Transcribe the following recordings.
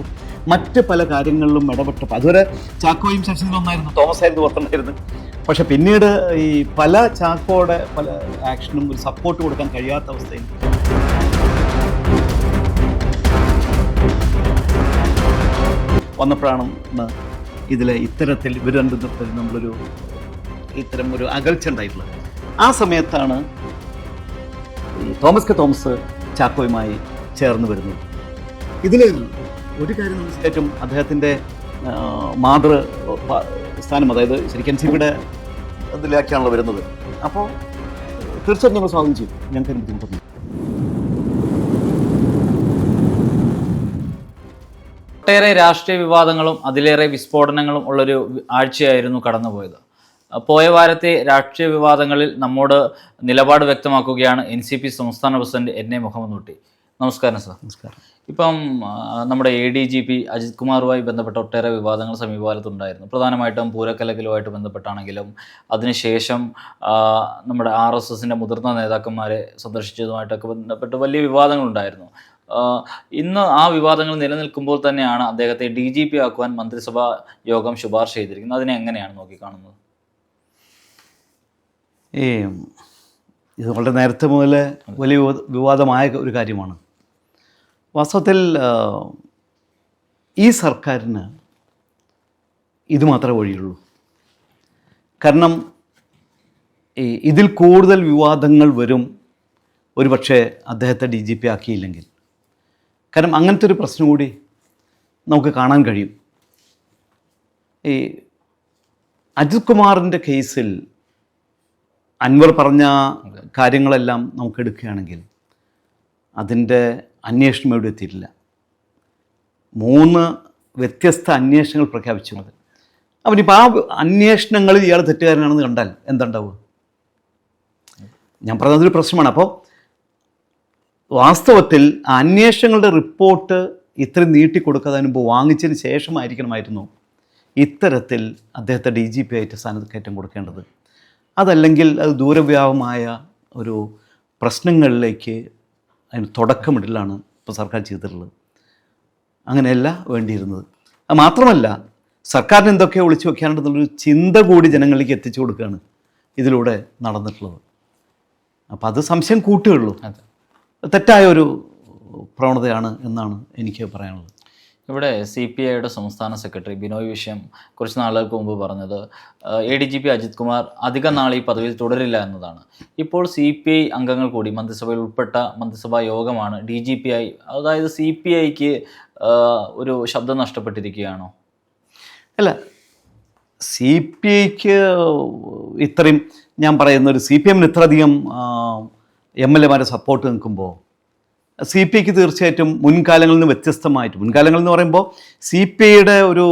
ഇടപെട്ടു. മറ്റ് പല കാര്യങ്ങളിലും ഇടപെട്ടപ്പോൾ അതുവരെ ചാക്കോയും ശശിധരനും ഒന്നായിരുന്നു. തോമസ് ആയിരുന്നു പുറത്തുണ്ടായിരുന്നു പക്ഷെ പിന്നീട് ഈ പല ചാക്കോയുടെ പല ആക്ഷനും ഒരു സപ്പോർട്ട് കൊടുക്കാൻ കഴിയാത്ത അവസ്ഥയിൽ. വന്നപ്പോഴാണ് ഇതിലെ ഇത്തരത്തിൽ ഇവർ രണ്ടു തമ്മിൽ നമ്മളൊരു ഇത്തരം ഒരു അകൽച്ച ഉണ്ടായിട്ടുള്ളത്. ആ സമയത്താണ് തോമസ് കെ തോമസ് ചാക്കോയുമായി ചേർന്ന് വരുന്നത്. ഇതിൽ ഒരു കാര്യം ഏറ്റവും അദ്ദേഹത്തിന്റെ മാതൃ സ്ഥാനം അതായത് ശരിക്കും എൻ ഇതിലേക്കാണല്ലോ വരുന്നത്. അപ്പോൾ തീർച്ചയായിട്ടും ഞങ്ങൾ സ്വാഗതം ചെയ്യും. ഞങ്ങൾക്ക് ബുദ്ധിമുട്ടൊന്നും. ഒട്ടേറെ രാഷ്ട്രീയ വിവാദങ്ങളും അതിലേറെ വിസ്ഫോടനങ്ങളും ഉള്ളൊരു ആഴ്ചയായിരുന്നു കടന്നുപോയത്. പോയ വാരത്തെ രാഷ്ട്രീയ വിവാദങ്ങളിൽ നമ്മോട് നിലപാട് വ്യക്തമാക്കുകയാണ് എൻ സി പി സംസ്ഥാന president N A Muhammad Kutty നമസ്കാരം സർ. നമസ്കാരം. ഇപ്പം നമ്മുടെ A D G P Ajith കുമാറുമായി ബന്ധപ്പെട്ട ഒട്ടേറെ വിവാദങ്ങൾ സമീപകാലത്തുണ്ടായിരുന്നു. പ്രധാനമായിട്ടും പൂരക്കലക്കലുമായിട്ട് ബന്ധപ്പെട്ടാണെങ്കിലും അതിനുശേഷം നമ്മുടെ ആർ എസ് എസിന്റെ മുതിർന്ന നേതാക്കന്മാരെ സന്ദർശിച്ചതുമായിട്ടൊക്കെ ബന്ധപ്പെട്ട് വലിയ വിവാദങ്ങളുണ്ടായിരുന്നു. ഇന്ന് ആ വിവാദങ്ങൾ നിലനിൽക്കുമ്പോൾ തന്നെയാണ് അദ്ദേഹത്തെ ഡി ജി പി ആക്കുവാൻ മന്ത്രിസഭാ യോഗം ശുപാർശ ചെയ്തിരിക്കുന്നത്. അതിനെ എങ്ങനെയാണ് നോക്കിക്കാണുന്നത്? ഈ ഇത് വളരെ നേരത്തെ മുതൽ വലിയ വിവാദമായ ഒരു കാര്യമാണ്. വാസ്തവത്തിൽ ഈ സർക്കാരിന് ഇത് മാത്രമേ വഴിയുള്ളൂ. കാരണം ഇതിൽ കൂടുതൽ വിവാദങ്ങൾ വരും ഒരു പക്ഷേ അദ്ദേഹത്തെ ഡി ജി പി ആക്കിയില്ലെങ്കിൽ. കാരണം അങ്ങനത്തെ ഒരു പ്രശ്നം കൂടി നമുക്ക് കാണാൻ കഴിയും. ഈ അജിത് കുമാറിന്റെ കേസിൽ അൻവർ പറഞ്ഞ കാര്യങ്ങളെല്ലാം നമുക്ക് എടുക്കുകയാണെങ്കിൽ അതിന്റെ അന്വേഷണം എവിടെ എത്തിയിട്ടില്ല. മൂന്ന് വ്യത്യസ്ത അന്വേഷണങ്ങൾ പ്രഖ്യാപിച്ചു അത് അവനിപ്പോൾ ആ അന്വേഷണങ്ങളിൽ ഇയാൾ തെറ്റുകാരനാണെന്ന് കണ്ടാൽ എന്തുണ്ടാവുക? ഞാൻ പറഞ്ഞതൊരു പ്രശ്നമാണ്. അപ്പോൾ വാസ്തവത്തിൽ അന്വേഷണങ്ങളുടെ റിപ്പോർട്ട് ഇത്രയും നീട്ടിക്കൊടുക്കാതെ മുമ്പ് വാങ്ങിച്ചതിന് ശേഷമായിരിക്കണമായിരുന്നു ഇത്തരത്തിൽ അദ്ദേഹത്തെ ഡി ജി പി ആയിട്ട് സ്ഥാനത്ത് കൊടുക്കേണ്ടത്. അതല്ലെങ്കിൽ അത് ദൂരവ്യാപമായ ഒരു പ്രശ്നങ്ങളിലേക്ക് അതിന് തുടക്കമിടലാണ് ഇപ്പോൾ സർക്കാർ ചെയ്തിട്ടുള്ളത്. അങ്ങനെയല്ല വേണ്ടിയിരുന്നത്. അത് മാത്രമല്ല സർക്കാരിന് എന്തൊക്കെ ഒളിച്ചു വെക്കാനുണ്ടെന്നുള്ളൊരു ചിന്ത കൂടി ജനങ്ങളിലേക്ക് എത്തിച്ചു കൊടുക്കുകയാണ് ഇതിലൂടെ നടന്നിട്ടുള്ളത്. അപ്പോൾ അത് സംശയം കൂട്ടുകയുള്ളൂ. തെറ്റായ ഒരു പ്രവണതയാണ് എന്നാണ് എനിക്ക് പറയാനുള്ളത്. ഇവിടെ സി പി ഐയുടെ സംസ്ഥാന സെക്രട്ടറി ബിനോയ് വിഷയം കുറച്ച് നാളുകൾക്ക് മുമ്പ് പറഞ്ഞത് A D G P Ajith Kumar അധിക നാൾ ഈ പദവിയിൽ തുടരില്ല എന്നതാണ്. ഇപ്പോൾ സി പി ഐ അംഗങ്ങൾ കൂടി മന്ത്രിസഭയിൽ ഉൾപ്പെട്ട മന്ത്രിസഭാ യോഗമാണ് ഡി ജി പി ഐ അതായത് സി പി ഐക്ക് ഒരു ശബ്ദം നഷ്ടപ്പെട്ടിരിക്കുകയാണോ? അല്ല സി പി ഐക്ക് ഇത്രയും ഞാൻ പറയുന്ന ഒരു സി പി എമ്മിന് ഇത്രയധികം എം എൽ എമാരെ സപ്പോർട്ട് നിൽക്കുമ്പോൾ സി പി ഐക്ക് തീർച്ചയായിട്ടും മുൻകാലങ്ങളിൽ നിന്ന് വ്യത്യസ്തമായിട്ട് മുൻകാലങ്ങൾ എന്ന് പറയുമ്പോൾ സി പി ഐയുടെ ഒരു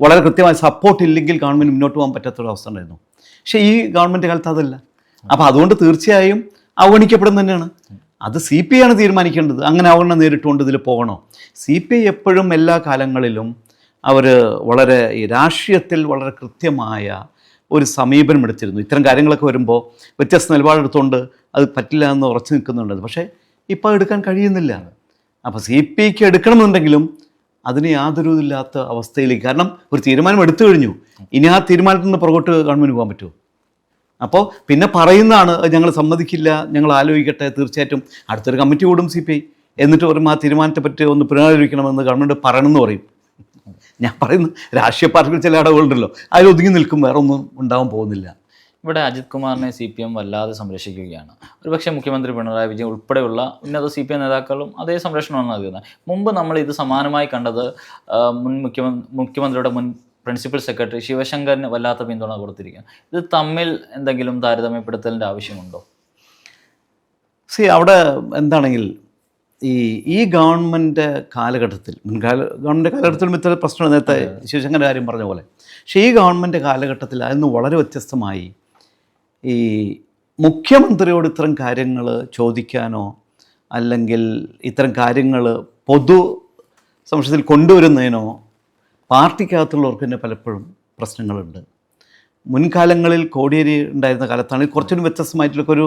വളരെ കൃത്യമായ സപ്പോർട്ട് ഇല്ലെങ്കിൽ ഗവൺമെന്റ് മുന്നോട്ട് പോകാൻ പറ്റാത്തൊരു അവസ്ഥ ഉണ്ടായിരുന്നു. പക്ഷേ ഈ ഗവൺമെന്റ് കാലത്ത് അതല്ല. അപ്പോൾ അതുകൊണ്ട് തീർച്ചയായും അവഗണിക്കപ്പെടുന്ന തന്നെയാണ്. അത് സി പി ഐ ആണ് തീരുമാനിക്കേണ്ടത്. അങ്ങനെ അവഗണന നേരിട്ടുകൊണ്ട് ഇതിൽ പോകണോ? സി പി ഐ എപ്പോഴും എല്ലാ കാലങ്ങളിലും അവർ വളരെ ഈ രാഷ്ട്രീയത്തിൽ വളരെ കൃത്യമായ ഒരു സമീപനം എടുത്തിരുന്നു. ഇത്തരം കാര്യങ്ങളൊക്കെ വരുമ്പോൾ വ്യത്യസ്ത നിലപാടെടുത്തുകൊണ്ട് അത് പറ്റില്ല എന്ന് ഉറച്ചു നിൽക്കുന്നുണ്ട്. പക്ഷേ ഇപ്പോൾ എടുക്കാൻ കഴിയുന്നില്ല. അപ്പോൾ സി പി ഐക്ക് എടുക്കണമെന്നുണ്ടെങ്കിലും അതിന് യാതൊരു ഇതില്ലാത്ത അവസ്ഥയിലേക്ക് കാരണം ഒരു തീരുമാനം എടുത്തു കഴിഞ്ഞു. ഇനി ആ തീരുമാനത്തിൽ നിന്ന് പുറകോട്ട് ഗവൺമെന്റ് പോകാൻ പറ്റുമോ? അപ്പോൾ പിന്നെ പറയുന്നതാണ് ഞങ്ങൾ സമ്മതിക്കില്ല ഞങ്ങൾ ആലോചിക്കട്ടെ തീർച്ചയായിട്ടും അടുത്തൊരു കമ്മിറ്റി കൂടും സി പി ഐ. എന്നിട്ട് പറയും ആ തീരുമാനത്തെ പറ്റി ഒന്ന് പുനരാലോചിക്കണമെന്ന് ഗവൺമെന്റ് പറയണമെന്ന് പറയും. ഞാൻ പറയുന്നു രാഷ്ട്രീയ പാർട്ടികൾ ചില ഇടവുകളുണ്ടല്ലോ അതിൽ ഒതുങ്ങി നിൽക്കും വേറെ ഒന്നും ഉണ്ടാവാൻ പോകുന്നില്ല. ഇവിടെ അജിത് കുമാറിനെ സി പി എം വല്ലാതെ സംരക്ഷിക്കുകയാണ്. ഒരുപക്ഷെ മുഖ്യമന്ത്രി പിണറായി വിജയൻ ഉൾപ്പെടെയുള്ള ഉന്നത സി പി എം നേതാക്കളും അതേ സംരക്ഷണമാണ് നൽകുന്നത്. മുമ്പ് നമ്മൾ ഇത് സമാനമായി കണ്ടത് മുൻ മുഖ്യമന്ത്രി മുഖ്യമന്ത്രിയുടെ മുൻ പ്രിൻസിപ്പൽ സെക്രട്ടറി ശിവശങ്കറിന് വല്ലാത്ത പിന്തുണ കൊടുത്തിരിക്കുന്നു ഇത് തമ്മിൽ എന്തെങ്കിലും താരതമ്യപ്പെടുത്തലിന്റെ ആവശ്യമുണ്ടോ? സി അവിടെ എന്താണെങ്കിൽ ഈ ഈ ഗവൺമെന്റ് കാലഘട്ടത്തിൽ മുൻകാല ഗവൺമെന്റ് കാലഘട്ടത്തിലും ഇത്ര പ്രശ്നം നേരത്തെ ശിവശങ്കരന്റെ കാര്യം പറഞ്ഞ പോലെ. പക്ഷേ ഈ ഗവൺമെന്റ് കാലഘട്ടത്തിൽ അതിൽ നിന്ന് വളരെ വ്യത്യസ്തമായി ഈ മുഖ്യമന്ത്രിയോട് ഇത്തരം കാര്യങ്ങൾ ചോദിക്കാനോ അല്ലെങ്കിൽ ഇത്തരം കാര്യങ്ങൾ പൊതു സംശയത്തിൽ കൊണ്ടുവരുന്നതിനോ പാർട്ടിക്കകത്തുള്ളവർക്ക് തന്നെ പലപ്പോഴും പ്രശ്നങ്ങളുണ്ട്. മുൻകാലങ്ങളിൽ കോടിയേരി ഉണ്ടായിരുന്ന കാലത്താണ് കുറച്ചുകൂടി വ്യത്യസ്തമായിട്ടുള്ള ഒരു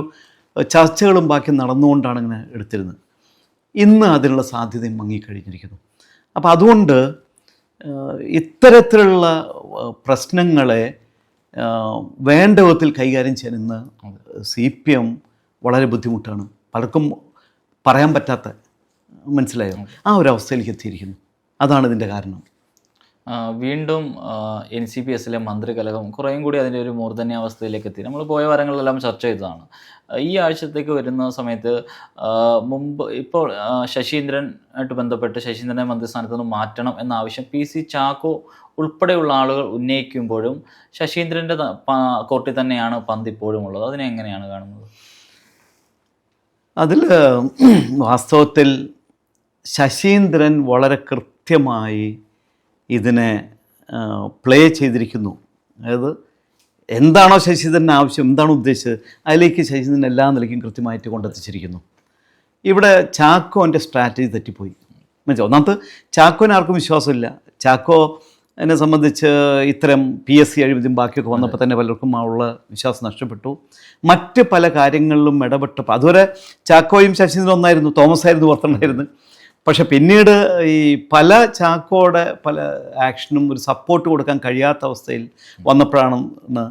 ചർച്ചകളും ബാക്കി നടന്നുകൊണ്ടാണ് ഇങ്ങനെ എടുത്തിരുന്നത്. ഇന്ന് അതിനുള്ള സാധ്യതയും മങ്ങിക്കഴിഞ്ഞിരിക്കുന്നു. അപ്പോൾ അതുകൊണ്ട് ഇത്തരത്തിലുള്ള പ്രശ്നങ്ങളെ വേണ്ട വിധത്തിൽ കൈകാര്യം ചെയ്യുന്ന സി പി എം വളരെ ബുദ്ധിമുട്ടാണ്. പലർക്കും പറയാൻ പറ്റാത്ത മനസ്സിലായോ? ആ ഒരു അവസ്ഥയിലേക്ക് എത്തിയിരിക്കുന്നു. അതാണ് ഇതിന്റെ കാരണം. വീണ്ടും എൻ സി പി എസിലെ മന്ത്രികലകം കുറേയും കൂടി അതിന്റെ ഒരു മൂർധന്യാവസ്ഥയിലേക്ക് എത്തി. നമ്മൾ പോയ വാരങ്ങളിലെല്ലാം ചർച്ച ചെയ്തതാണ്. ഈ ആഴ്ചത്തേക്ക് വരുന്ന സമയത്ത് മുമ്പ് ഇപ്പോൾ ശശീന്ദ്രൻ ആയിട്ട് ബന്ധപ്പെട്ട് ശശീന്ദ്രനെ മന്ത്രിസ്ഥാനത്ത് നിന്ന് മാറ്റണം എന്ന ആവശ്യം പി സി ചാക്കോ ഉൾപ്പെടെയുള്ള ആളുകൾ ഉന്നയിക്കുമ്പോഴും ശശീന്ദ്രന്റെ കോർട്ടിൽ തന്നെയാണ് പന്ത് ഇപ്പോഴും ഉള്ളത്. അതിനെ എങ്ങനെയാണ് കാണുന്നത്? അതിൽ വാസ്തവത്തിൽ ശശീന്ദ്രൻ വളരെ കൃത്യമായി ഇതിനെ പ്ലേ ചെയ്തിരിക്കുന്നു. അതായത് എന്താണോ ശശീന്ദ്രന്റെ ആവശ്യം എന്താണ് ഉദ്ദേശിച്ചത് അതിലേക്ക് ശശീന്ദ്രൻ എല്ലാ നിലയ്ക്കും കൃത്യമായിട്ട് കൊണ്ടെത്തിച്ചിരിക്കുന്നു. ഇവിടെ ചാക്കോന്റെ സ്ട്രാറ്റജി തെറ്റിപ്പോയി. മനസ്സിലാവും ഒന്നാമത് ചാക്കോന് ആർക്കും വിശ്വാസമില്ല. ചാക്കോ എന്നെ സംബന്ധിച്ച് ഇത്തരം പി എസ് സി അഴിമതിയും ബാക്കിയൊക്കെ വന്നപ്പോൾ തന്നെ പലർക്കും ആ ഉള്ള വിശ്വാസം നഷ്ടപ്പെട്ടു. മറ്റ് പല കാര്യങ്ങളിലും ഇടപെട്ടപ്പോൾ അതുവരെ ചാക്കോയും ശശീന്ദ്രൻ ഒന്നായിരുന്നു തോമസ് ആയിരുന്നു പുറത്തുണ്ടായിരുന്നു പക്ഷെ പിന്നീട് ഈ പല ചാക്കോയുടെ പല ആക്ഷനും ഒരു സപ്പോർട്ട് കൊടുക്കാൻ കഴിയാത്ത അവസ്ഥയിൽ വന്നപ്പോഴാണ്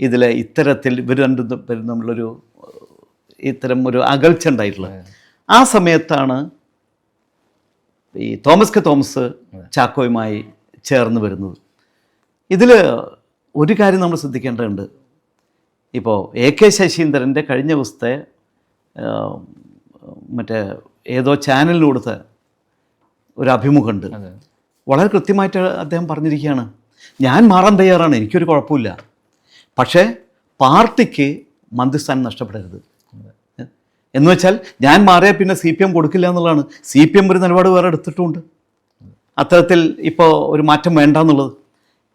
ഇതിലെ ഇത്തരത്തിൽ ഇവർ രണ്ടും പേരും തമ്മിലൊരു ഇത്തരം ഒരു അകൽച്ച ഉണ്ടായിട്ടുള്ളത്. ആ സമയത്താണ് ഈ തോമസ് കെ തോമസ് ചാക്കോയുമായി ചേർന്ന് വരുന്നത്. ഇതിൽ ഒരു കാര്യം നമ്മൾ ശ്രദ്ധിക്കേണ്ടതുണ്ട്. ഇപ്പോൾ എ കെ ശശീന്ദ്രന്റെ കഴിഞ്ഞ ദിവസത്തെ മറ്റേ ഏതോ ചാനലിന് ഒരു അഭിമുഖമുണ്ട്. വളരെ കൃത്യമായിട്ട് അദ്ദേഹം പറഞ്ഞിരിക്കുകയാണ്. ഞാൻ മാറാൻ തയ്യാറാണ് എനിക്കൊരു കുഴപ്പമില്ല. പക്ഷേ പാർട്ടിക്ക് മന്ത്രിസ്ഥാനം നഷ്ടപ്പെടരുത്. എന്ന് വെച്ചാൽ ഞാൻ മാറിയാൽ പിന്നെ സി പി എം കൊടുക്കില്ല എന്നുള്ളതാണ്. സി പി എം ഒരു നിലപാട് വേറെ എടുത്തിട്ടുമുണ്ട്. അത്തരത്തിൽ ഇപ്പോൾ ഒരു മാറ്റം വേണ്ട എന്നുള്ളത്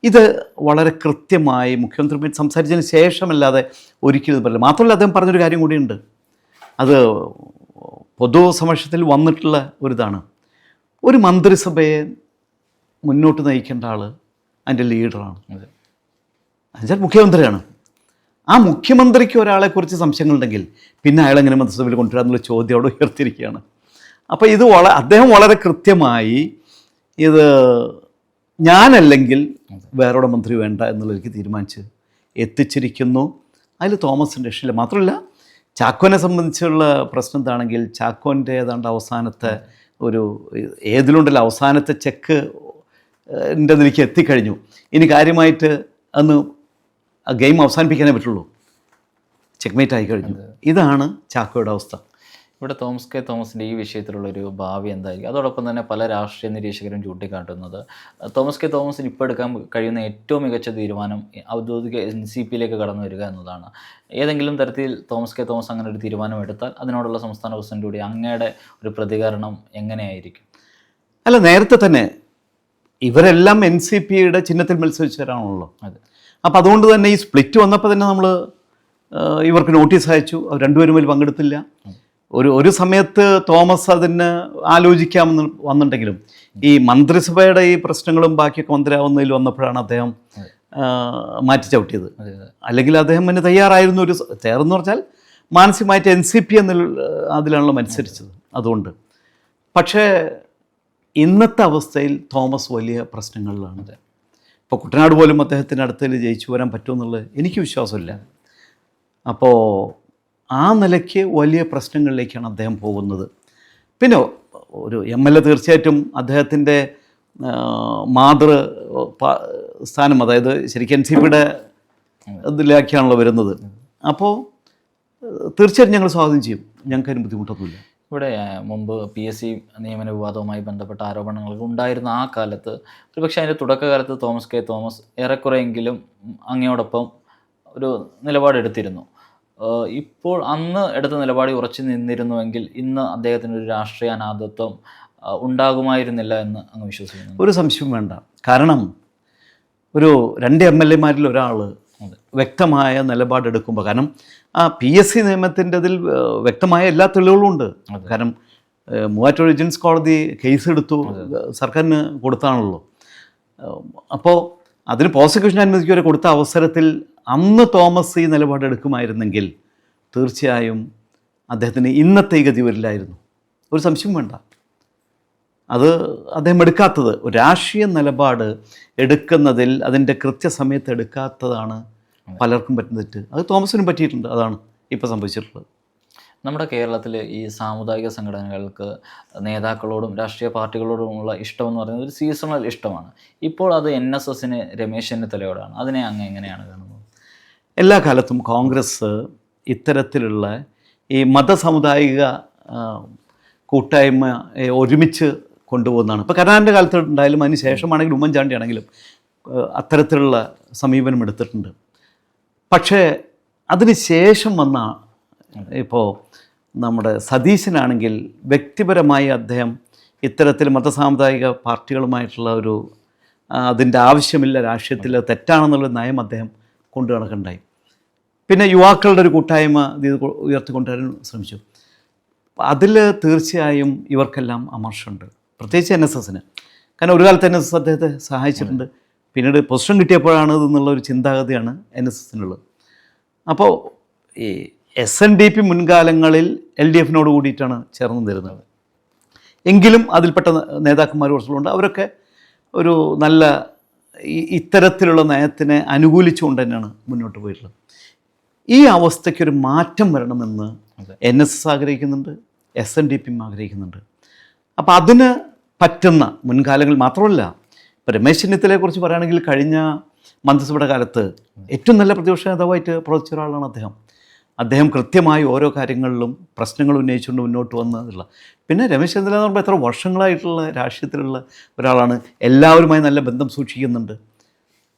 ഇത് വളരെ കൃത്യമായി മുഖ്യമന്ത്രിയുമായി സംസാരിച്ചതിന് ശേഷമല്ലാതെ ഒരിക്കലും പറയില്ല. മാത്രമല്ല അദ്ദേഹം പറഞ്ഞൊരു കാര്യം കൂടിയുണ്ട്. അത് പൊതുസമക്ഷത്തിൽ വന്നിട്ടുള്ള ഒരിതാണ്. ഒരു മന്ത്രിസഭയെ മുന്നോട്ട് നയിക്കേണ്ട ആൾ അതിന്റെ ലീഡറാണ്. എന്നുവെച്ചാൽ മുഖ്യമന്ത്രിയാണ്. ആ മുഖ്യമന്ത്രിക്ക് ഒരാളെക്കുറിച്ച് സംശയങ്ങളുണ്ടെങ്കിൽ പിന്നെ അയാൾ എങ്ങനെ മന്ത്രിസഭയിൽ കൊണ്ടുവരാമെന്നുള്ള ചോദ്യം അവിടെ ഉയർത്തിയിരിക്കുകയാണ്. അപ്പോൾ ഇത് വള അദ്ദേഹം വളരെ കൃത്യമായി ഇത് ഞാനല്ലെങ്കിൽ വേറൊരു മന്ത്രി വേണ്ട എന്നുള്ളതിലേക്ക് തീരുമാനിച്ച് എത്തിച്ചിരിക്കുന്നു. അതിൽ തോമസിന്റെ രക്ഷയില്ല. മാത്രമല്ല ചാക്കോനെ സംബന്ധിച്ചുള്ള പ്രശ്നം എന്താണെങ്കിൽ ചാക്കോന്റെ ഏതാണ്ട് അവസാനത്തെ ഒരു ഏതിലുണ്ടല്ലോ അവസാനത്തെ ചെക്ക് എന്റെ നിലയ്ക്ക് എത്തിക്കഴിഞ്ഞു. ഇനി കാര്യമായിട്ട് അന്ന് ആ ഗെയിം അവസാനിപ്പിക്കാനേ പറ്റുള്ളൂ. ചെക്ക്മേറ്റ് ആയി കഴിഞ്ഞു ഇതാണ് ചാക്കോയുടെ അവസ്ഥ. ഇവിടെ തോമസ് കെ തോമസിന്റെ ഈ വിഷയത്തിലുള്ളൊരു ഭാവി എന്തായിരിക്കും? അതോടൊപ്പം തന്നെ പല രാഷ്ട്രീയ നിരീക്ഷകരും ചൂണ്ടിക്കാട്ടുന്നത്. തോമസ് കെ തോമസിന് ഇപ്പോൾ എടുക്കാൻ കഴിയുന്ന ഏറ്റവും മികച്ച തീരുമാനം ഔദ്യോഗിക എൻ സി പിയിലേക്ക് കടന്നു വരിക എന്നതാണ്. ഏതെങ്കിലും തരത്തിൽ തോമസ് കെ തോമസ് അങ്ങനെ ഒരു തീരുമാനം എടുത്താൽ അതിനോടുള്ള സംസ്ഥാന പ്രസിഡന്റ് കൂടി അങ്ങയുടെ ഒരു പ്രതികരണം എങ്ങനെയായിരിക്കും? അല്ല നേരത്തെ തന്നെ ഇവരെല്ലാം എൻ സി പിയുടെ ചിഹ്നത്തിൽ മത്സരിച്ചവരാണല്ലോ. അതെ. അപ്പോൾ അതുകൊണ്ട് തന്നെ ഈ സ്പ്ലിറ്റ് വന്നപ്പോൾ തന്നെ നമ്മൾ ഇവർക്ക് നോട്ടീസ് അയച്ചു. അവർ രണ്ടുപേരും അതിൽ പങ്കെടുത്തില്ല. ഒരു ഒരു സമയത്ത് തോമസ് അതിന് ആലോചിക്കാമെന്ന് വന്നിട്ടുണ്ടെങ്കിലും ഈ മന്ത്രിസഭയുടെ ഈ പ്രശ്നങ്ങളും ബാക്കിയൊക്കെ മന്ത്രിയാവുന്നതിൽ വന്നപ്പോഴാണ് അദ്ദേഹം മാറ്റി ചവിട്ടിയത്. അല്ലെങ്കിൽ അദ്ദേഹം തന്നെ തയ്യാറായിരുന്നു ഒരു ചേർന്ന് പറഞ്ഞാൽ മാനസികമായിട്ട് എൻ സി പി എന്നുള്ള അതിലാണല്ലോ മത്സരിച്ചത്. അതുകൊണ്ട്. പക്ഷേ ഇന്നത്തെ അവസ്ഥയിൽ തോമസ് വലിയ പ്രശ്നങ്ങളിലാണ്. ഇപ്പോൾ കുട്ടനാട് പോലും അദ്ദേഹത്തിന് അടുത്തതിൽ ജയിച്ചു വരാൻ പറ്റുമെന്നുള്ളത് എനിക്ക് വിശ്വാസമില്ല. അപ്പോൾ ആ നിലയ്ക്ക് വലിയ പ്രശ്നങ്ങളിലേക്കാണ് അദ്ദേഹം പോകുന്നത്. പിന്നെ ഒരു എം എൽ എ തീർച്ചയായിട്ടും അദ്ദേഹത്തിന്റെ മാതൃ സ്ഥാനം അതായത് ശരിക്കും എൻ സി പിയുടെ ഇതിലേക്കാണല്ലോ വരുന്നത്. അപ്പോൾ തീർച്ചയായിട്ടും ഞങ്ങൾ സ്വാഗതം ചെയ്യും. ഞങ്ങൾക്ക് അതിന് ബുദ്ധിമുട്ടൊന്നുമില്ല. ഇവിടെ മുമ്പ് പി എസ് സി നിയമന വിവാദവുമായി ബന്ധപ്പെട്ട ആരോപണങ്ങൾ ഉണ്ടായിരുന്ന ആ കാലത്ത് ഒരുപക്ഷെ അതിന്റെ തുടക്കകാലത്ത് തോമസ് കെ തോമസ് ഏറെക്കുറെയെങ്കിലും അങ്ങയോടൊപ്പം ഒരു നിലപാടെടുത്തിരുന്നു. ഇപ്പോൾ അന്ന് എടുത്ത നിലപാട് ഉറച്ചു നിന്നിരുന്നുവെങ്കിൽ ഇന്ന് അദ്ദേഹത്തിന് ഒരു രാഷ്ട്രീയ അനാഥത്വം ഉണ്ടാകുമായിരുന്നില്ല എന്ന് അങ്ങ് വിശ്വസിക്കുന്നു. ഒരു സംശയം വേണ്ട. കാരണം ഒരു രണ്ട് എം എൽ എമാരിൽ ഒരാൾ. വ്യക്തമായ നിലപാടെടുക്കുമ്പോൾ കാരണം ആ പി എസ് സി നിയമത്തിന്റെ അതിൽ വ്യക്തമായ എല്ലാ തെളിവുകളും ഉണ്ട്. കാരണം മൂവാറ്റൂർ വിജിലൻസ് കോടതി കേസ് എടുത്തു സർക്കാരിന് കൊടുത്താണല്ലോ. അപ്പോൾ അതിന് പ്രോസിക്യൂഷൻ അനുമതിക്ക് വരെ കൊടുത്ത അവസരത്തിൽ അന്ന് തോമസ് ഈ നിലപാടെടുക്കുമായിരുന്നെങ്കിൽ തീർച്ചയായും അദ്ദേഹത്തിന് ഇന്നത്തെ ഗതി വരില്ലായിരുന്നു ഒരു സംശയം വേണ്ട. അത് അദ്ദേഹം എടുക്കാത്തത് രാഷ്ട്രീയ നിലപാട് എടുക്കുന്നതിൽ അതിന്റെ കൃത്യസമയത്ത് എടുക്കാത്തതാണ് പലർക്കും പറ്റുന്ന തെറ്റ്. അത് തോമസിനും പറ്റിയിട്ടുണ്ട്. അതാണ് ഇപ്പോൾ സംഭവിച്ചിട്ടുള്ളത്. നമ്മുടെ കേരളത്തിൽ ഈ സാമുദായിക സംഘടനകൾക്ക് നേതാക്കളോടും രാഷ്ട്രീയ പാർട്ടികളോടുമുള്ള ഇഷ്ടം എന്ന് പറയുന്നത് ഒരു സീസണൽ ഇഷ്ടമാണ്. ഇപ്പോൾ അത് എൻ എസ് എസിന് രമേശ് ചെന്നിത്തലയോടാണ്. അതിനെ അങ്ങ് എങ്ങനെയാണ് കാണുന്നത്? എല്ലാ കാലത്തും കോൺഗ്രസ് ഇത്തരത്തിലുള്ള ഈ മതസമുദായിക കൂട്ടായ്മയെ ഒരുമിച്ച് കൊണ്ടുപോകുന്നതാണ്. ഇപ്പോൾ കരുണാകരന്റെ കാലത്ത് ഉണ്ടായാലും അതിന് ശേഷമാണെങ്കിലും ഉമ്മൻചാണ്ടി ആണെങ്കിലും അത്തരത്തിലുള്ള സമീപനം എടുത്തിട്ടുണ്ട്. പക്ഷേ അതിന് ശേഷം വന്ന ഇപ്പോൾ നമ്മുടെ സതീശനാണെങ്കിൽ വ്യക്തിപരമായി അദ്ദേഹം ഇത്തരത്തിൽ മതസാമുദായിക പാർട്ടികളുമായിട്ടുള്ള ഒരു അതിന്റെ ആവശ്യമില്ല രാഷ്ട്രീയത്തിൽ തെറ്റാണെന്നുള്ള നയം അദ്ദേഹം കൊണ്ടു നടക്കണ്ടായി. പിന്നെ യുവാക്കളുടെ ഒരു കൂട്ടായ്മ ഇത് ഉയർത്തിക്കൊണ്ടുവരാൻ ശ്രമിച്ചു. അതിൽ തീർച്ചയായും ഇവർക്കെല്ലാം അമർഷമുണ്ട് പ്രത്യേകിച്ച് എൻ എസ് എസിന്. കാരണം ഒരു കാലത്ത് എൻ എസ് എസ് അദ്ദേഹത്തെ സഹായിച്ചിട്ടുണ്ട്. പിന്നീട് പൊസിഷൻ കിട്ടിയപ്പോഴാണ് ഇതെന്നുള്ള ഒരു ചിന്താഗതിയാണ് എൻ എസ് എസിനുള്ളത്. അപ്പോൾ ഈ എസ് എൻ ഡി പി മുൻകാലങ്ങളിൽ എൽ ഡി എഫിനോട് കൂടിയിട്ടാണ് ചേർന്ന് നിന്നിരുന്നത്. എങ്കിലും അതിൽപ്പെട്ട നേതാക്കന്മാർ കുറച്ചുകൊണ്ട് അവരൊക്കെ ഒരു നല്ല ഇത്തരത്തിലുള്ള നയത്തിനെ അനുകൂലിച്ചുകൊണ്ട് തന്നെയാണ് മുന്നോട്ട് പോയിട്ടുള്ളത്. ഈ അവസ്ഥയ്ക്കൊരു മാറ്റം വരണമെന്ന്. എൻ എസ് എസ് ആഗ്രഹിക്കുന്നുണ്ട് എസ് എൻ ഡി പിയും ആഗ്രഹിക്കുന്നുണ്ട്. അപ്പോൾ അതിന് പറ്റുന്ന മുൻകാലങ്ങൾ മാത്രമല്ല ഇപ്പോൾ രമേശ് ചെന്നിത്തലയെക്കുറിച്ച് പറയുകയാണെങ്കിൽ കഴിഞ്ഞ മന്ത്രിസഭയുടെ കാലത്ത് ഏറ്റവും നല്ല പ്രതിപക്ഷ നേതാവായിട്ട് പ്രവർത്തിച്ച ഒരാളാണ് അദ്ദേഹം. അദ്ദേഹം കൃത്യമായി ഓരോ കാര്യങ്ങളിലും പ്രശ്നങ്ങൾ ഉന്നയിച്ചുകൊണ്ട് മുന്നോട്ട് വന്നതല്ല പിന്നെ രമേശ് ചെന്നിത്തല എന്ന് പറയുമ്പോൾ എത്ര വർഷങ്ങളായിട്ടുള്ള രാഷ്ട്രീയത്തിലുള്ള ഒരാളാണ്. എല്ലാവരുമായി നല്ല ബന്ധം സൂക്ഷിക്കുന്നുണ്ട്.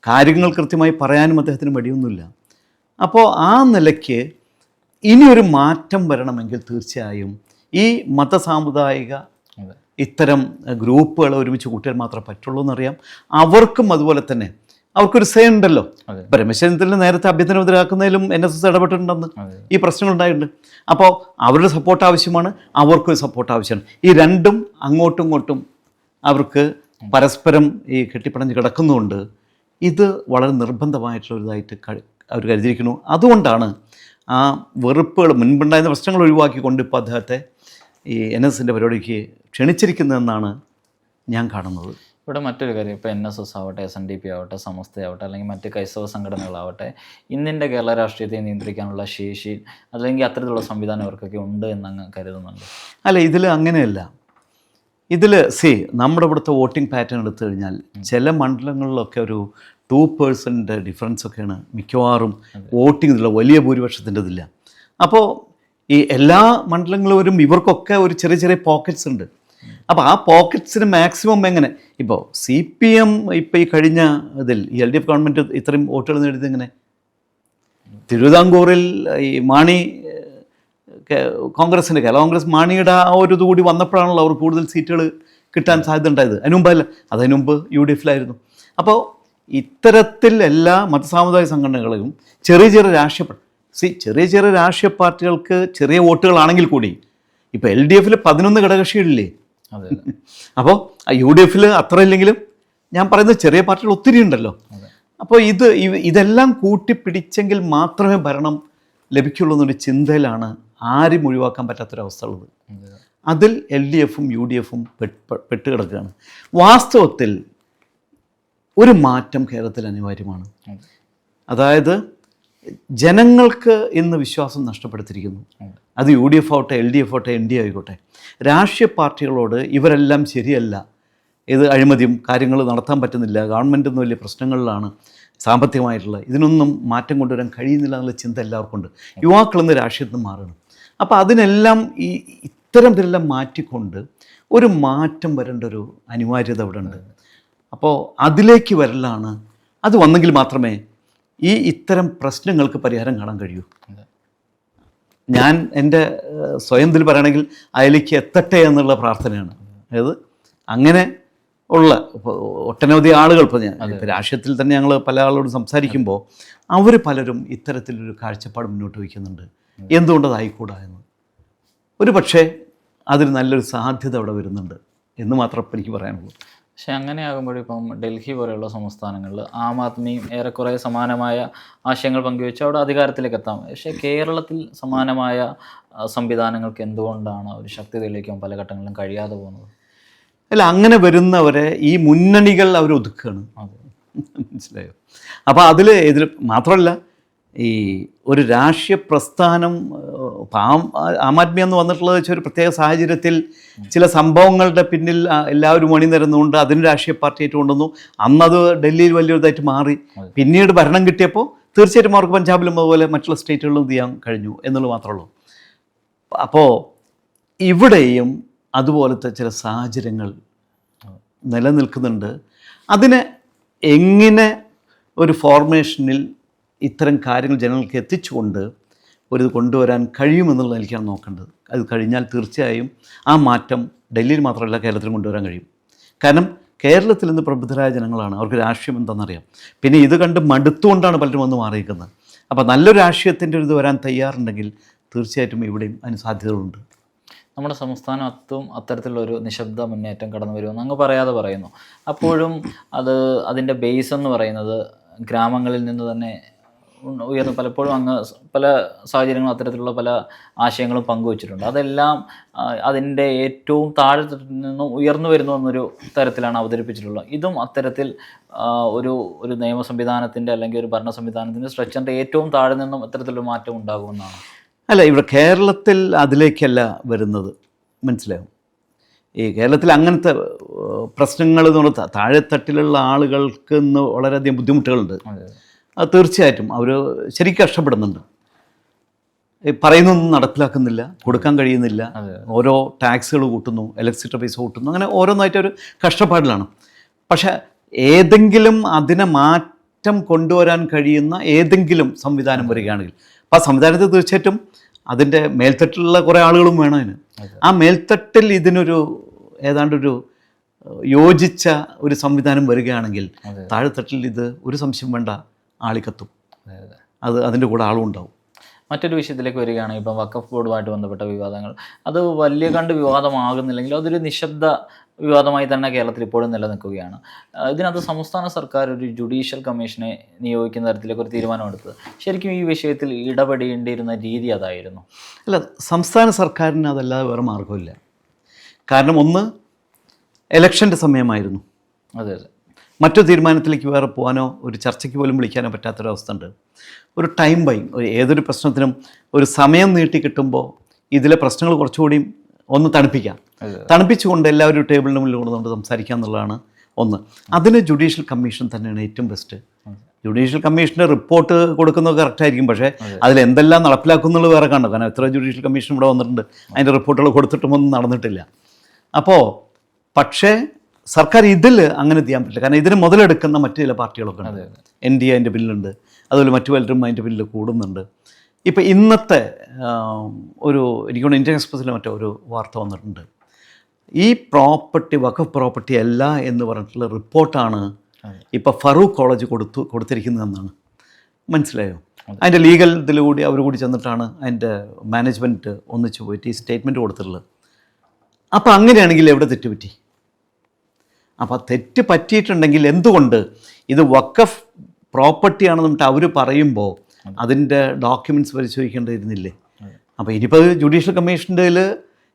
കാര്യങ്ങൾ കൃത്യമായി പറയാനും അദ്ദേഹത്തിന് മടിയൊന്നുമില്ല. അപ്പോൾ ആ നിലയ്ക്ക് ഇനി ഒരു മാറ്റം വരണമെങ്കിൽ തീർച്ചയായും ഈ മതസാമുദായിക ഇത്തരം ഗ്രൂപ്പുകൾ ഒരുമിച്ച് കൂട്ടിയാൽ മാത്രമേ പറ്റുള്ളൂ എന്നറിയാം. അവർക്കും അതുപോലെ തന്നെ അവർക്കൊരു സേ ഉണ്ടല്ലോ ചെന്നിത്തല നേരത്തെ അഭ്യന്തര മന്ത്രിയാക്കുന്നതിലും എൻ എസ് എസ് ഇടപെട്ടിട്ടുണ്ടെന്ന് ഈ പ്രശ്നങ്ങൾ ഉണ്ടായിട്ടുണ്ട്. അപ്പോൾ അവരുടെ സപ്പോർട്ട് ആവശ്യമാണ് അവർക്കും സപ്പോർട്ട് ആവശ്യമാണ്. ഈ രണ്ടും അങ്ങോട്ടും ഇങ്ങോട്ടും അവർക്ക് പരസ്പരം ഈ കെട്ടിപ്പടഞ്ഞ് കിടക്കുന്നതുകൊണ്ട് ഇത് വളരെ നിർബന്ധമായിട്ടുള്ള ഇതായിട്ട് അവർ കരുതിയിരിക്കുന്നു. അതുകൊണ്ടാണ് ആ വെറുപ്പുകൾ മുൻപുണ്ടായിരുന്ന പ്രശ്നങ്ങൾ ഒഴിവാക്കിക്കൊണ്ട് ഇപ്പോൾ അദ്ദേഹത്തെ ഈ എൻ എസ് എസിന്റെ പരിപാടിക്ക് ക്ഷണിച്ചിരിക്കുന്നതെന്നാണ് ഞാൻ കാണുന്നത്. ഇവിടെ മറ്റൊരു കാര്യം ഇപ്പോൾ എൻ എസ് എസ് ആവട്ടെ എസ് എൻ ഡി പി ആവട്ടെ സമസ്തയാവട്ടെ അല്ലെങ്കിൽ മറ്റ് ക്രൈസ്തവ സംഘടനകളാവട്ടെ ഇന്നിന്റെ കേരള രാഷ്ട്രീയത്തെ നിയന്ത്രിക്കാനുള്ള ശേഷി അല്ലെങ്കിൽ അത്തരത്തിലുള്ള സംവിധാനം അവർക്കൊക്കെ ഉണ്ട് എന്നങ്ങ് കരുതുന്നുണ്ട്. അല്ല ഇതിൽ അങ്ങനെയല്ല. ഇതിൽ സി നമ്മുടെ ഇവിടുത്തെ വോട്ടിംഗ് പാറ്റേൺ എടുത്തു കഴിഞ്ഞാൽ ചില മണ്ഡലങ്ങളിലൊക്കെ ഒരു ടു പേഴ്സന്റെ ഡിഫറൻസ് ഒക്കെയാണ് മിക്കവാറും വോട്ടിംഗ് ഇതിലുള്ള വലിയ ഭൂരിപക്ഷത്തിന്റെ ഇതില്ല അപ്പോൾ ഈ എല്ലാ മണ്ഡലങ്ങളിലും ഇവർക്കൊക്കെ ഒരു ചെറിയ ചെറിയ പോക്കറ്റ്സ് ഉണ്ട്. അപ്പോൾ ആ പോക്കറ്റ്സിന് മാക്സിമം എങ്ങനെ? ഇപ്പോൾ സി പി എം ഇപ്പോൾ ഈ കഴിഞ്ഞ ഇതിൽ എൽ ഡി എഫ് ഗവൺമെന്റ് ഇത്രയും വോട്ടുകൾ നേടിയത് എങ്ങനെ? തിരുവിതാംകൂറിൽ ഈ മാണി കോൺഗ്രസിന്റെ കേരള കോൺഗ്രസ് മാണിയുടെ ആ ഒരു ഇത് കൂടി വന്നപ്പോഴാണല്ലോ അവർ കൂടുതൽ സീറ്റുകൾ കിട്ടാൻ സാധ്യത ഉണ്ടായത്. അതിനുമ്പല്ല അതിന് മുമ്പ് യു ഡി എഫിലായിരുന്നു. അപ്പോൾ ഇത്തരത്തിൽ എല്ലാ മതസാമുദായ സംഘടനകളെയും ചെറിയ ചെറിയ രാഷ്ട്രീയ സി ചെറിയ ചെറിയ രാഷ്ട്രീയ പാർട്ടികൾക്ക് ചെറിയ വോട്ടുകളാണെങ്കിൽ കൂടി ഇപ്പോൾ എൽ ഡി എഫിൽ പതിനൊന്ന് ഘടകകക്ഷികളില്ലേ അതെ അപ്പോൾ യു ഡി എഫിൽ അത്ര ഇല്ലെങ്കിലും ഞാൻ പറയുന്നത് ചെറിയ പാർട്ടികൾ ഒത്തിരി ഉണ്ടല്ലോ. അപ്പോൾ ഇത് ഇതെല്ലാം കൂട്ടിപ്പിടിച്ചെങ്കിൽ മാത്രമേ ഭരണം ലഭിക്കുള്ളൂ എന്നൊരു ചിന്തയിലാണ് ആരും ഒഴിവാക്കാൻ പറ്റാത്തൊരവസ്ഥ ഉള്ളത് അതിൽ എൽ ഡി എഫും യു ഡി എഫും പെട്ടുകിടക്കുകയാണ്. വാസ്തവത്തിൽ ഒരു മാറ്റം കേരളത്തിൽ അനിവാര്യമാണ്. അതായത് ജനങ്ങൾക്ക് ഇന്ന് വിശ്വാസം നഷ്ടപ്പെടുത്തിയിരിക്കുന്നു. അതെ യു ഡി എഫ് ആവട്ടെ എൽ ഡി എഫ് ആവട്ടെ എൻ ഡി ആയിക്കോട്ടെ. രാഷ്ട്രീയ പാർട്ടികളോട് ഇവരെല്ലാം ശരിയല്ല. ഇത് അഴിമതിയും കാര്യങ്ങൾ നടത്താൻ പറ്റുന്നില്ല. ഗവൺമെന്റ് ഒന്നും വലിയ പ്രശ്നങ്ങളിലാണ് സാമ്പത്തികമായിട്ടുള്ള ഇതിനൊന്നും മാറ്റം കൊണ്ടുവരാൻ കഴിയുന്നില്ല എന്നുള്ള ചിന്ത എല്ലാവർക്കും ഉണ്ട്. യുവാക്കളിന്ന് രാഷ്ട്രീയത്തിൽ നിന്ന് മാറണം അപ്പോൾ അതിനെല്ലാം ഈ ഇത്തരം ഇതെല്ലാം മാറ്റിക്കൊണ്ട് ഒരു മാറ്റം വരേണ്ട ഒരു അനിവാര്യത അവിടെ ഉണ്ട് അപ്പോൾ അതിലേക്ക് വരലാണ്. അത് വന്നെങ്കിൽ മാത്രമേ ഈ ഇത്തരം പ്രശ്നങ്ങൾക്ക് പരിഹാരം കാണാൻ കഴിയൂ. ഞാൻ എന്റെ സ്വയം ഇതിൽ പറയുകയാണെങ്കിൽ അയലിക്ക് എത്തട്ടെ എന്നുള്ള പ്രാർത്ഥനയാണ്. അതായത് അങ്ങനെ ഉള്ള ഇപ്പോൾ ഒട്ടനവധി ആളുകൾ ഇപ്പോൾ ഞാൻ ഇപ്പോൾ രാഷ്ട്രീയത്തിൽ തന്നെ ഞങ്ങൾ പല ആളുകളോട് സംസാരിക്കുമ്പോൾ അവർ പലരും ഇത്തരത്തിലൊരു കാഴ്ചപ്പാട് മുന്നോട്ട് വയ്ക്കുന്നുണ്ട്. എന്തുകൊണ്ടതായിക്കൂടാ എന്ന്. ഒരു പക്ഷേ അതിന് നല്ലൊരു സാധ്യത അവിടെ വരുന്നുണ്ട് എന്ന് മാത്രമേ എനിക്ക് പറയാനുള്ളൂ. പക്ഷെ അങ്ങനെയാകുമ്പോഴിപ്പം ഡൽഹി പോലെയുള്ള സംസ്ഥാനങ്ങളിൽ ആം ആദ്മിയും ഏറെക്കുറെ സമാനമായ ആശയങ്ങൾ പങ്കുവെച്ച് അവിടെ അധികാരത്തിലേക്ക് എത്താം. പക്ഷേ കേരളത്തിൽ സമാനമായ സംവിധാനങ്ങൾക്ക് എന്തുകൊണ്ടാണ് ഒരു ശക്തി തെളിയിക്കാൻ പല ഘട്ടങ്ങളിലും കഴിയാതെ പോകുന്നത്? അല്ല അങ്ങനെ വരുന്നവരെ ഈ മുന്നണികൾ അവർ ഒതുക്കുകയാണ് മനസ്സിലായോ? അപ്പോൾ അതിൽ ഇതിൽ മാത്രമല്ല ഈ ഒരു രാഷ്ട്രീയ പ്രസ്ഥാനം ഇപ്പം ആം ആം ആദ്മി എന്ന് വന്നിട്ടുള്ളത് വെച്ചാൽ ഒരു പ്രത്യേക സാഹചര്യത്തിൽ ചില സംഭവങ്ങളുടെ പിന്നിൽ എല്ലാവരും എല്ലാവരും അണിനിരന്നുകൊണ്ട് അതിന് രാഷ്ട്രീയ പാർട്ടിയായിട്ട് കൊണ്ടുവന്നു അന്നത് ഡൽഹിയിൽ വലിയൊരിതായിട്ട് മാറി. പിന്നീട് ഭരണം കിട്ടിയപ്പോൾ തീർച്ചയായിട്ടും അവർക്ക് പഞ്ചാബിലും അതുപോലെ മറ്റുള്ള സ്റ്റേറ്റുകളിലും ഇത് ചെയ്യാൻ കഴിഞ്ഞു എന്നുള്ളത് മാത്രമേ ഉള്ളൂ. അപ്പോൾ ഇവിടെയും അതുപോലത്തെ ചില സാഹചര്യങ്ങൾ നിലനിൽക്കുന്നുണ്ട്. അതിനെ എങ്ങനെ ഒരു ഫോർമേഷനിൽ ഇത്തരം കാര്യങ്ങൾ ജനങ്ങൾക്ക് എത്തിച്ചുകൊണ്ട് ഒരു കൊണ്ടുവരാൻ കഴിയുമെന്നുള്ളത് എനിക്കാണ് നോക്കേണ്ടത്. അത് കഴിഞ്ഞാൽ തീർച്ചയായും ആ മാറ്റം ഡൽഹിയിൽ മാത്രമല്ല കേരളത്തിൽ കൊണ്ടുവരാൻ കഴിയും. കാരണം കേരളത്തിൽ നിന്ന് പ്രബുദ്ധരായ ജനങ്ങളാണ്. അവർക്ക് രാഷ്ട്രീയം എന്താണെന്നറിയാം. പിന്നെ ഇത് കണ്ട് മടുത്തുകൊണ്ടാണ് പലരും വന്ന് മാറിയിരിക്കുന്നത്. അപ്പോൾ നല്ലൊരു രാഷ്ട്രീയത്തിന്റെ ഒരു ഇത് വരാൻ തയ്യാറുണ്ടെങ്കിൽ തീർച്ചയായിട്ടും ഇവിടെയും അതിന് സാധ്യതകളുണ്ട്. നമ്മുടെ സംസ്ഥാനം അത്തും അത്തരത്തിലുള്ള ഒരു നിശബ്ദ മുന്നേറ്റം കടന്നു വരുമെന്ന് അങ്ങ് പറയാതെ പറയുന്നു. അപ്പോഴും അത് അതിന്റെ ബേസ് എന്ന് പറയുന്നത് ഗ്രാമങ്ങളിൽ നിന്ന് തന്നെ ഉയർന്നു പലപ്പോഴും അങ്ങ് പല സാഹചര്യങ്ങളും അത്തരത്തിലുള്ള പല ആശയങ്ങളും പങ്കുവച്ചിട്ടുണ്ട്. അതെല്ലാം അതിന്റെ ഏറ്റവും താഴെ നിന്നും ഉയർന്നു വരുന്നു എന്നൊരു തരത്തിലാണ് അവതരിപ്പിച്ചിട്ടുള്ളത്. ഇതും അത്തരത്തിൽ ഒരു ഒരു നിയമ സംവിധാനത്തിന്റെ അല്ലെങ്കിൽ ഒരു ഭരണ സംവിധാനത്തിന്റെ സ്ട്രക്ചറിന്റെ ഏറ്റവും താഴെ നിന്നും അത്തരത്തിലൊരു മാറ്റം ഉണ്ടാകുമെന്നാണ്. അല്ല ഇവിടെ കേരളത്തിൽ അതിലേക്കല്ല വരുന്നത്. മനസ്സിലാവും ഈ കേരളത്തിൽ അങ്ങനത്തെ പ്രശ്നങ്ങൾ എന്ന് പറഞ്ഞാൽ താഴെത്തട്ടിലുള്ള ആളുകൾക്ക് ഇന്ന് വളരെയധികം ബുദ്ധിമുട്ടുകളുണ്ട്. തീർച്ചയായിട്ടും അവർ ശരിക്കും കഷ്ടപ്പെടുന്നുണ്ട്. പറയുന്നൊന്നും നടപ്പിലാക്കുന്നില്ല കൊടുക്കാൻ കഴിയുന്നില്ല. ഓരോ ടാക്സുകൾ കൂട്ടുന്നു ഇലക്ട്രിസിറ്റി പൈസ കൂട്ടുന്നു അങ്ങനെ ഓരോന്നായിട്ട് ഒരു കഷ്ടപ്പാടിലാണ്. പക്ഷേ ഏതെങ്കിലും അതിനെ മാറ്റം കൊണ്ടുവരാൻ കഴിയുന്ന ഏതെങ്കിലും സംവിധാനം വരികയാണെങ്കിൽ അപ്പോൾ ആ സംവിധാനത്തിൽ തീർച്ചയായിട്ടും അതിന്റെ മേൽത്തട്ടിലുള്ള കുറേ ആളുകളും വേണം അതിന്. ആ മേൽത്തട്ടിൽ ഇതിനൊരു ഏതാണ്ടൊരു യോജിച്ച ഒരു സംവിധാനം വരികയാണെങ്കിൽ താഴെത്തട്ടിൽ ഇത് ഒരു സംശയം വേണ്ട. ആളിക്കത്തും. അതെ അതെ. അത് അതിന്റെ കൂടെ ആളും ഉണ്ടാവും. മറ്റൊരു വിഷയത്തിലേക്ക് വരികയാണെങ്കിൽ ഇപ്പം വക്കഫ് ബോർഡുമായിട്ട് ബന്ധപ്പെട്ട വിവാദങ്ങൾ. അത് വലിയ കണ്ട് വിവാദമാകുന്നില്ലെങ്കിൽ അതൊരു നിശബ്ദ വിവാദമായി തന്നെ കേരളത്തിൽ ഇപ്പോഴും നിലനിൽക്കുകയാണ്. ഇതിനകത്ത് സംസ്ഥാന സർക്കാർ ഒരു ജുഡീഷ്യൽ കമ്മീഷനെ നിയോഗിക്കുന്ന തരത്തിലേക്ക് ഒരു തീരുമാനമെടുത്തത്. ശരിക്കും ഈ വിഷയത്തിൽ ഇടപെടേണ്ടിയിരുന്ന രീതി അതായിരുന്നു. അല്ല സംസ്ഥാന സർക്കാരിന് അതല്ലാതെ വേറെ മാർഗമില്ല കാരണം ഒന്ന് എലക്ഷന്റെ സമയമായിരുന്നു. അതെ അതെ. മറ്റു തീരുമാനത്തിലേക്ക് വേറെ പോകാനോ ഒരു ചർച്ചയ്ക്ക് പോലും വിളിക്കാനോ പറ്റാത്തൊരവസ്ഥ ഉണ്ട് ഒരു ടൈം ബൈ ഒരു ഏതൊരു പ്രശ്നത്തിനും ഒരു സമയം നീട്ടി കിട്ടുമ്പോൾ ഇതിലെ പ്രശ്നങ്ങൾ കുറച്ചുകൂടി ഒന്ന് തണുപ്പിക്കാം. തണുപ്പിച്ചുകൊണ്ട് എല്ലാവരും ടേബിളിന് മുന്നിൽ കൊണ്ടുകൊണ്ട് സംസാരിക്കുക എന്നുള്ളതാണ് ഒന്ന്. അതിന് ജുഡീഷ്യൽ കമ്മീഷൻ തന്നെയാണ് ഏറ്റവും ബെസ്റ്റ് ജുഡീഷ്യൽ കമ്മീഷന്റെ റിപ്പോർട്ട് കൊടുക്കുന്നത് കറക്റ്റായിരിക്കും പക്ഷേ അതിൽ എന്തെല്ലാം നടപ്പിലാക്കുന്നുള്ളത് വേറെ കണ്ടു? കാരണം എത്ര ജുഡീഷ്യൽ കമ്മീഷൻ ഇവിടെ വന്നിട്ടുണ്ട്. അതിന്റെ റിപ്പോർട്ടുകൾ കൊടുത്തിട്ടും ഒന്നും നടന്നിട്ടില്ല. അപ്പോൾ പക്ഷേ സർക്കാർ ഇതിൽ അങ്ങനെ ചെയ്യാൻ പറ്റില്ല. കാരണം ഇതിന് മുതലെടുക്കുന്ന മറ്റു ചില പാർട്ടികളൊക്കെ ഉണ്ട്. എൻ ഡി എ അതിന്റെ ബില്ലുണ്ട് അതുപോലെ മറ്റു പലരും അതിന്റെ ബില്ല് കൂടുന്നുണ്ട്. ഇപ്പം ഇന്നത്തെ ഒരു എനിക്കൊന്ന് ഇന്ത്യൻ എക്സ്പ്രസ്സിൽ മറ്റോ ഒരു വാർത്ത വന്നിട്ടുണ്ട്. ഈ പ്രോപ്പർട്ടി വഖഫ് പ്രോപ്പർട്ടി അല്ല എന്ന് പറഞ്ഞിട്ടുള്ള റിപ്പോർട്ടാണ് ഇപ്പം ഇപ്പോൾ ഫറൂഖ് കോളേജ് കൊടുത്തു കൊടുത്തിരിക്കുന്നതെന്നാണ്. മനസ്സിലായോ? അതിന്റെ ലീഗൽ ഇതിലൂടെ കൂടി അവർ കൂടി ചെന്നിട്ടാണ് അതിന്റെ മാനേജ്മെന്റ് ഒന്നിച്ചു പോയിട്ട് ഈ സ്റ്റേറ്റ്മെന്റ് കൊടുത്തിട്ടുള്ളത്. അപ്പോൾ അങ്ങനെയാണെങ്കിൽ എവിടെ തെറ്റുപറ്റി? അപ്പോൾ തെറ്റ് പറ്റിയിട്ടുണ്ടെങ്കിൽ എന്തുകൊണ്ട്? ഇത് വക്കഫ് പ്രോപ്പർട്ടി ആണെന്ന് പറഞ്ഞിട്ട് അവർ പറയുമ്പോൾ അതിന്റെ ഡോക്യുമെന്റ്സ് പരിശോധിക്കേണ്ടിയിരുന്നില്ലേ? അപ്പോൾ ഇനിയിപ്പോൾ ജുഡീഷ്യൽ കമ്മീഷന്റെ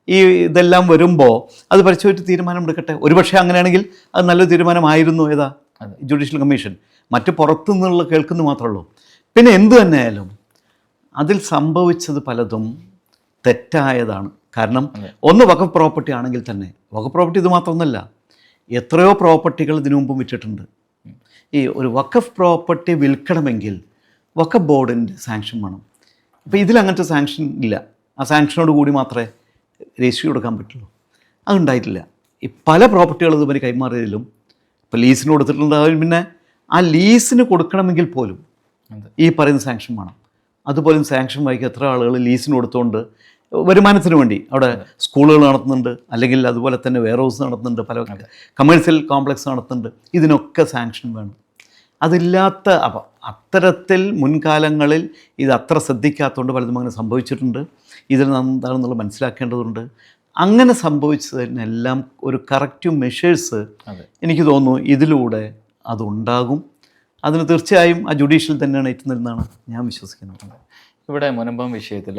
ഈ ഇതെല്ലാം വരുമ്പോൾ അത് പരിശോധിച്ച് തീരുമാനമെടുക്കട്ടെ ഒരുപക്ഷെ അങ്ങനെയാണെങ്കിൽ അത് നല്ല തീരുമാനമായിരുന്നു ഏതാ. ജുഡീഷ്യൽ കമ്മീഷൻ മറ്റ് പുറത്തു നിന്നുള്ള കേൾക്കുന്നു മാത്രമേ ഉള്ളൂ പിന്നെ എന്തു തന്നെയായാലും അതിൽ സംഭവിച്ചത് പലതും തെറ്റായതാണ്. കാരണം ഒന്ന് വഖഫ് പ്രോപ്പർട്ടി ആണെങ്കിൽ തന്നെ. വഖഫ് പ്രോപ്പർട്ടി ഇത് മാത്രമൊന്നുമല്ല. എത്രയോ പ്രോപ്പർട്ടികൾ ഇതിനു മുമ്പും വിറ്റിട്ടുണ്ട്. ഈ ഒരു വക്കഫ് പ്രോപ്പർട്ടി വിൽക്കണമെങ്കിൽ വക്കഫ് ബോർഡിന്റെ സാങ്ഷൻ വേണം. അപ്പോൾ ഇതിൽ അങ്ങനത്തെ സാങ്ഷൻ ഇല്ല. ആ സാങ്ഷനോട് കൂടി മാത്രമേ രജിസ്റ്റർ കൊടുക്കാൻ പറ്റുള്ളൂ. അതുണ്ടായിട്ടില്ല ഈ പല പ്രോപ്പർട്ടികൾ ഇതുവരെ കൈമാറിയതിലും ഇപ്പോൾ ലീസിന് കൊടുത്തിട്ടുണ്ടാവും. പിന്നെ ആ ലീസിന് കൊടുക്കണമെങ്കിൽ പോലും ഈ പറയുന്ന സാങ്ഷൻ വേണം. അതുപോലും സാങ്ഷൻ വായിക്കുക എത്ര ആളുകൾ ലീസിന് കൊടുത്തുകൊണ്ട് വരുമാനത്തിന് വേണ്ടി. അവിടെ സ്കൂളുകൾ നടത്തുന്നുണ്ട്. അല്ലെങ്കിൽ അതുപോലെ തന്നെ വെയർ ഹൗസ് നടത്തുന്നുണ്ട്. പല കമേഴ്സ്യൽ കോംപ്ലക്സ് നടത്തുന്നുണ്ട്. ഇതിനൊക്കെ സാങ്ഷൻ വേണം. അതില്ലാത്ത അപ്പം അത്തരത്തിൽ മുൻകാലങ്ങളിൽ ഇത് അത്ര ശ്രദ്ധിക്കാത്തതുകൊണ്ട് പലതും അങ്ങനെ സംഭവിച്ചിട്ടുണ്ട്. ഇതിൽ എന്താണെന്നുള്ളത് മനസ്സിലാക്കേണ്ടതുണ്ട്. അങ്ങനെ സംഭവിച്ചതിനെല്ലാം ഒരു കറക്റ്റ് മെഷേഴ്സ് എനിക്ക് തോന്നുന്നു ഇതിലൂടെ അതുണ്ടാകും. അതിന് തീർച്ചയായും ആ ജുഡീഷ്യൽ തന്നെയാണ് ഏറ്റുന്നതെന്നാണ് ഞാൻ വിശ്വസിക്കുന്നത്. ഇവിടെ മുനമ്പം വിഷയത്തിൽ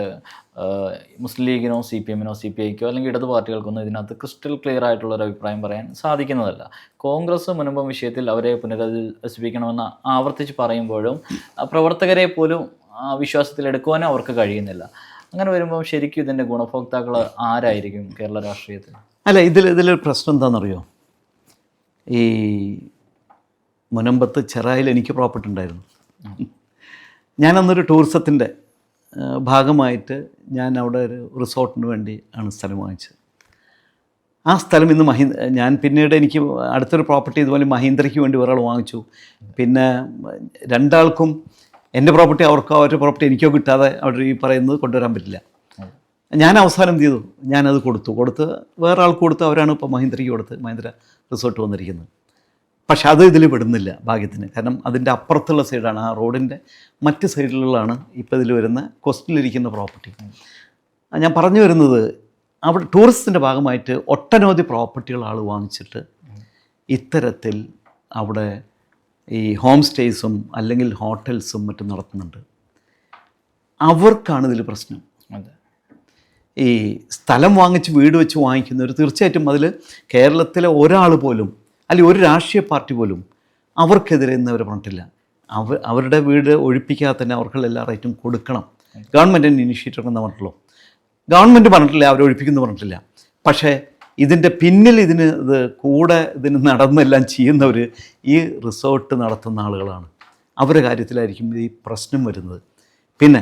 മുസ്ലിം ലീഗിനോ സി പി എമ്മിനോ സി പി ഐക്കോ അല്ലെങ്കിൽ ഇടതു പാർട്ടികൾക്കൊന്നും ഇതിനകത്ത് ക്രിസ്റ്റൽ ക്ലിയർ ആയിട്ടുള്ള ഒരു അഭിപ്രായം പറയാൻ സാധിക്കുന്നതല്ല. കോൺഗ്രസ് മുനമ്പം വിഷയത്തിൽ അവരെ പുനരധിവസിപ്പിക്കണമെന്ന് ആവർത്തിച്ച് പറയുമ്പോഴും പ്രവർത്തകരെ പോലും ആ, വിശ്വാസത്തിലെടുക്കുവാനും അവർക്ക് കഴിയുന്നില്ല. അങ്ങനെ വരുമ്പോൾ ശരിക്കും ഇതിന്റെ ഗുണഭോക്താക്കൾ ആരായിരിക്കും കേരള രാഷ്ട്രീയത്തിൽ? അല്ല ഇതിൽ ഇതിലൊരു പ്രശ്നം എന്താണെന്നറിയോ? ഈ മുനമ്പത്ത് ചെറായിൽ എനിക്ക് പ്രോപ്പർട്ടി ഉണ്ടായിരുന്നു. ഞാനന്നൊരു ടൂറിസത്തിന്റെ ഭാഗമായിട്ട് ഞാൻ അവിടെ ഒരു റിസോർട്ടിന് വേണ്ടി ആണ് സ്ഥലം വാങ്ങിച്ചത്. ആ സ്ഥലം ഇന്ന് മഹീ ഞാൻ പിന്നീട് എനിക്ക് അടുത്തൊരു പ്രോപ്പർട്ടി ഇതുപോലെ മഹീന്ദ്രയ്ക്ക് വേണ്ടി ഒരാൾ വാങ്ങിച്ചു. പിന്നെ രണ്ടാൾക്കും എന്റെ പ്രോപ്പർട്ടി അവർക്കോ അവരുടെ പ്രോപ്പർട്ടി എനിക്കോ കിട്ടാതെ അവിടെ ഈ പറയുന്നത് കൊണ്ടുവരാൻ പറ്റില്ല. ഞാൻ അവസാനം ചെയ്തു? ഞാനത് കൊടുത്തു. കൊടുത്ത് വേറെ ആൾക്ക് കൊടുത്ത് അവരാണ് ഇപ്പോൾ മഹീന്ദ്രയ്ക്ക് കൊടുത്ത് മഹീന്ദ്ര റിസോർട്ട് വന്നിരിക്കുന്നത്. പക്ഷെ അത് ഇതിൽ പെടുന്നില്ല ഭാഗ്യത്തിന്. കാരണം അതിന്റെ അപ്പുറത്തുള്ള സൈഡാണ് ആ റോഡിന്റെ മറ്റ് സൈഡിലുള്ളതാണ് ഇപ്പോൾ ഇതിൽ വരുന്ന കൊസ്റ്റിലിരിക്കുന്ന പ്രോപ്പർട്ടി. ഞാൻ പറഞ്ഞു വരുന്നത് അവിടെ ടൂറിസത്തിന്റെ ഭാഗമായിട്ട് ഒട്ടനവധി പ്രോപ്പർട്ടികൾ ആൾ വാങ്ങിച്ചിട്ട് ഇത്തരത്തിൽ അവിടെ ഈ ഹോം സ്റ്റേസും അല്ലെങ്കിൽ ഹോട്ടൽസും മറ്റും നടത്തുന്നുണ്ട്. അവർക്കാണ് ഇതിൽ പ്രശ്നം. ഈ സ്ഥലം വാങ്ങിച്ച് വീട് വെച്ച് വാങ്ങിക്കുന്നവർ തീർച്ചയായിട്ടും അതിൽ കേരളത്തിലെ ഒരാൾ പോലും അല്ലെങ്കിൽ ഒരു രാഷ്ട്രീയ പാർട്ടി പോലും അവർക്കെതിരെ ഇന്ന് അവർ പറഞ്ഞിട്ടില്ല. അവർ അവരുടെ വീട് ഒഴിപ്പിക്കാതെ തന്നെ അവർക്ക് എല്ലാ റൈറ്റും കൊടുക്കണം. ഗവൺമെന്റിന്റെ ഇനിഷ്യേറ്റീവ് എന്ന് പറഞ്ഞിട്ടുള്ളൂ. ഗവൺമെന്റ് പറഞ്ഞിട്ടില്ല അവർ ഒഴിപ്പിക്കുന്നു പറഞ്ഞിട്ടില്ല. പക്ഷേ ഇതിന്റെ പിന്നിൽ ഇതിന് ഇത് കൂടെ ഇതിന് നടന്നെല്ലാം ചെയ്യുന്നവർ ഈ റിസോർട്ട് നടത്തുന്ന ആളുകളാണ്. അവരുടെ കാര്യത്തിലായിരിക്കും ഈ പ്രശ്നം വരുന്നത്. പിന്നെ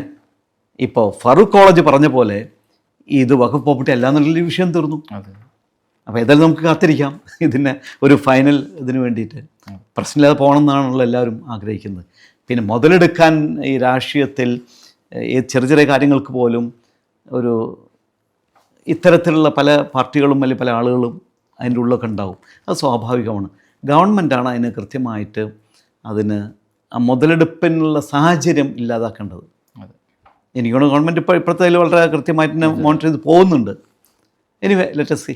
ഇപ്പോൾ ഫറൂഖ് കോളേജ് പറഞ്ഞ പോലെ ഇത് വകുപ്പ് പ്രോപ്പർട്ടി അല്ല എന്നുള്ള വിഷയം തീർന്നു. അപ്പോൾ ഏതായാലും നമുക്ക് കാത്തിരിക്കാം. ഇതിനെ ഒരു ഫൈനൽ ഇതിന് വേണ്ടിയിട്ട്. പ്രശ്നമില്ലാതെ പോകണം എന്നാണല്ലോ എല്ലാവരും ആഗ്രഹിക്കുന്നത്. പിന്നെ മുതലെടുക്കാൻ ഈ രാഷ്ട്രീയത്തിൽ ഈ ചെറിയ ചെറിയ കാര്യങ്ങൾക്ക് പോലും ഒരു ഇത്തരത്തിലുള്ള പല പാർട്ടികളും അല്ലെങ്കിൽ പല ആളുകളും അതിന്റെ ഉള്ളിലൊക്കെ ഉണ്ടാവും. അത് സ്വാഭാവികമാണ്. ഗവൺമെന്റാണ് അതിന് കൃത്യമായിട്ട് അതിന് ആ മുതലെടുപ്പിനുള്ള സാഹചര്യം ഇല്ലാതാക്കേണ്ടത്. എനിക്കാണ് ഗവൺമെന്റ് ഇപ്പോൾ ഇപ്പോഴത്തെ വളരെ കൃത്യമായിട്ട് തന്നെ മോണിറ്റർ ചെയ്ത് പോകുന്നുണ്ട്. എനിവേ ലെറ്റസ് സി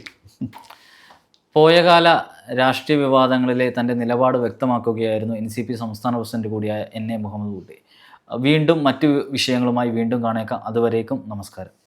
പോയകാല രാഷ്ട്രീയ വിവാദങ്ങളിലെ തന്റെ നിലപാട് വ്യക്തമാക്കുകയായിരുന്നു എൻ സി പി സംസ്ഥാന പ്രസിഡന്റ് കൂടിയായ എൻ എ മുഹമ്മദ് കുട്ടി. വീണ്ടും മറ്റു വിഷയങ്ങളുമായി വീണ്ടും കാണേക്കാം. അതുവരേക്കും നമസ്കാരം.